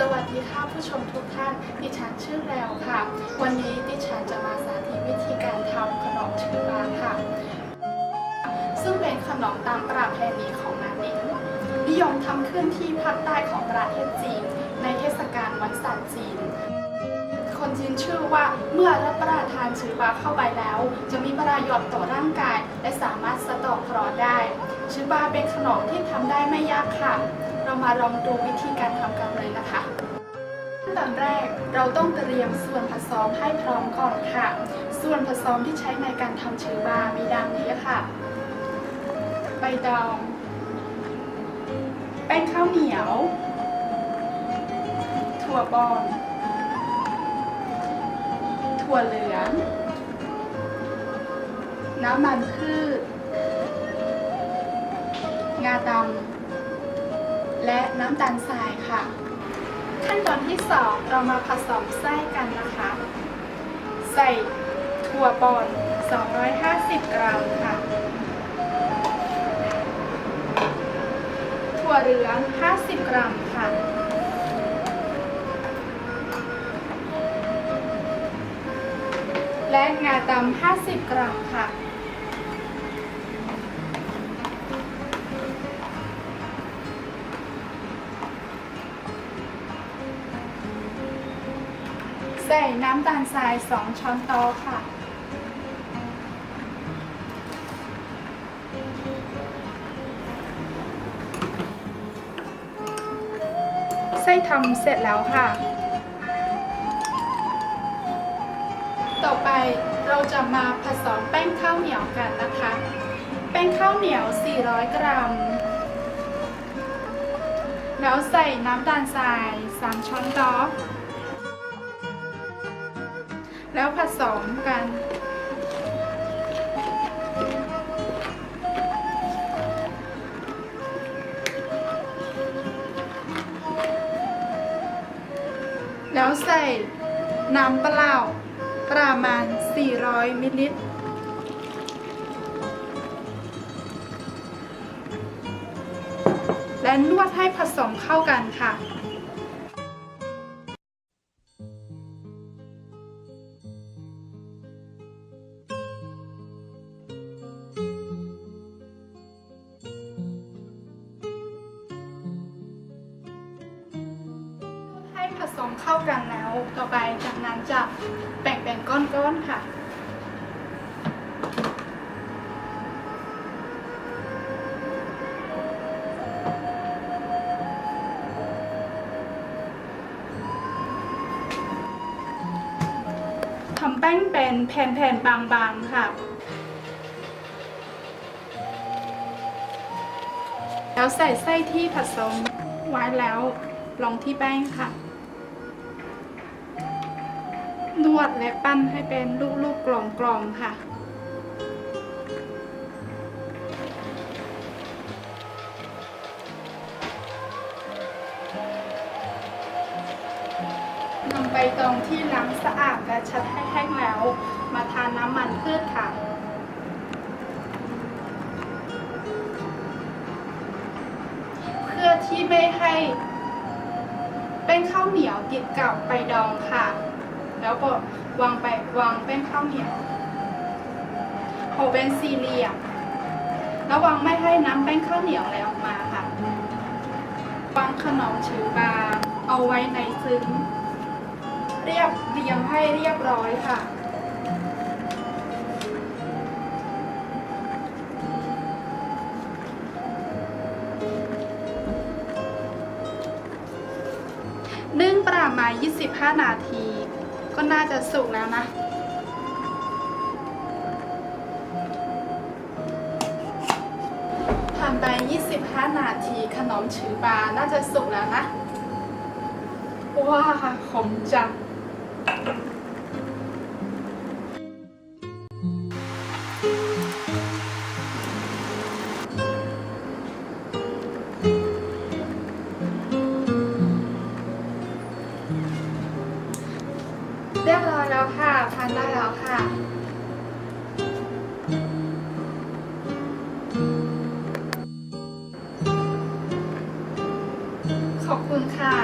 สวัสดีค่ะผู้ชมทุกท่าน ดิฉันชื่อแรวค่ะ วันนี้ดิฉันจะมาสาธิตวิธีการทำขนมชื่อบาค่ะ ซึ่งเป็นขนมตามประเพณีของนานิงนิยมทำขึ้นที่ภาคใต้ของประเทศจีน ในเทศกาลวันศาสตร์จีน คนจีนเชื่อว่าเมื่อรับประทานชื่อบาเข้าไปแล้ว จะมีประโยชน์ต่อร่างกาย และสามารถสะเดอกคราะห์ได้ชื่อบาเป็นขนมที่ทำได้ไม่ยากค่ะ เรามาลองดูวิธีการทำกันเลยนะคะขั้นตอนแรกเราต้องเตรียมส่วนผสมให้พร้อมก่อนค่ะ ส่วนผสมที่ใช้ในการทำชื่อบามีดังนี้ค่ะ ใบดอง แป้งข้าวเหนียว ถั่วบอนถั่วเหลือง น้ำมันพืช งาดำ และน้ำตาลทรายค่ะ ขั้นตอนที่สองเรามาผสมไส้กันนะคะ ใส่ถั่วบอน 250 กรัมค่ะ ถั่วเหลือง 50 กรัมค่ะและงาดำ50 กรัมค่ะ ใส่น้ำตาลทราย 2 ช้อนโต๊ะค่ะ ไส้ทำเสร็จแล้วค่ะ ต่อไปเราจะมาผสมแป้งข้าวเหนียวกันนะคะ แป้งข้าวเหนียว 400 กรัม แล้วใส่น้ำตาลทราย 3 ช้อนโต๊ะ แล้วผสมกัน แล้วใส่น้ำเปล่าประมาณ 400 มิลลิลิตรและนวดให้ผสมเข้ากันค่ะ ผสมเข้ากันแล้วต่อไปจากนั้นจะแบ่งเป็นก้อนๆค่ะทำแป้งเป็นแผ่นๆบางๆค่ะ แล้วใส่ไส้ที่ผสมไว้แล้วลงที่แป้งค่ะ นวดและปั้นให้เป็นลูกๆกลมๆค่ะ นำใบตองที่ล้างสะอาดและชัดให้แห้งแล้ว มาทาน้ำมันพืชค่ะเพื่อที่ไม่ให้แป้งข้าวเหนียวติดกับใบดองค่ะ แล้วก็วางไปวางแป้งข้าวเหนียวโหเป็นสี่เหลี่ยมระวังไม่ให้น้ำแป้งข้าวเหนียวไหลออกมาค่ะวางขนมชือบาเอาไว้ในซึ้ง เรียบเรียงให้เรียบร้อยค่ะ นึ่งประมาณ 25 นาที ก็น่าจะสุกแล้วนะ ผ่านไป 25 นาทีขนมชือบาน่าจะสุกแล้วนะ ว้าขมจัง เรียบร้อยแล้วค่ะทานได้แล้วค่ะขอบคุณค่ะ